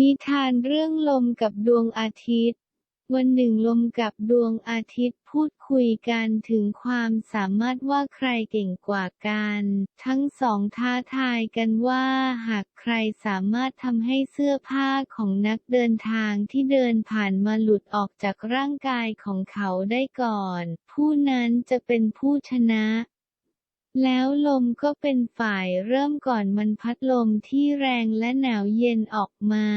นิทานเรื่องลมกับดวงอาทิตย์ วันหนึ่งลมกับดวงอาทิตย์พูดคุยกันถึงความสามารถว่าใครเก่งกว่ากัน ทั้งสองท้าทายกันว่าหากใครสามารถทำให้เสื้อผ้าของนักเดินทางที่เดินผ่านมาหลุดออกจากร่างกายของเขาได้ก่อน ผู้นั้นจะเป็นผู้ชนะ แล้วลมก็เป็นฝ่ายเริ่มก่อนมันพัดลมที่แรงและหนาวเย็นออกมา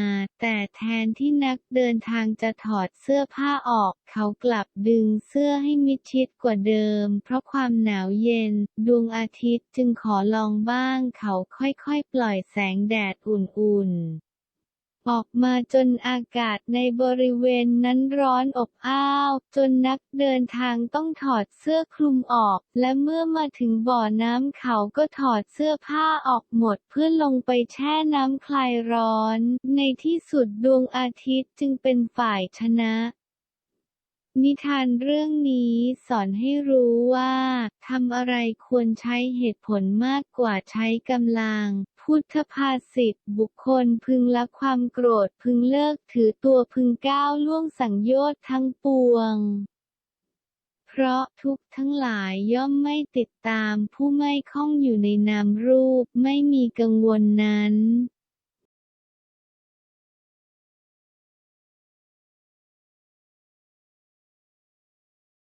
แต่แทนที่นักเดินทางจะถอดเสื้อผ้าออก เขากลับดึงเสื้อให้มิดชิดกว่าเดิม เพราะความหนาวเย็น ดวงอาทิตย์จึงขอลองบ้าง เขาค่อยๆ ปล่อยแสงแดดอุ่นๆ ออกมาจนอากาศในบริเวณนั้นร้อนอบอ้าว จนนักเดินทางต้องถอดเสื้อคลุมออก และเมื่อมาถึงบ่อน้ำเขาก็ถอดเสื้อผ้าออกหมดเพื่อลงไปแช่น้ำคลายร้อน ในที่สุดดวงอาทิตย์จึงเป็นฝ่ายชนะนิทานเรื่องนี้สอนให้รู้ว่าทำอะไรควรใช้เหตุผลมากกว่าใช้กำลัง พุทธภาษิตบุคคลพึงละความโกรธพึงเลิกถือตัวพึงก้าวล่วงสังโยชน์ทั้งปวง เพราะทุกทั้งหลายย่อมไม่ติดตามผู้ไม่คล้องอยู่ในนามรูปไม่มีกังวลนั้น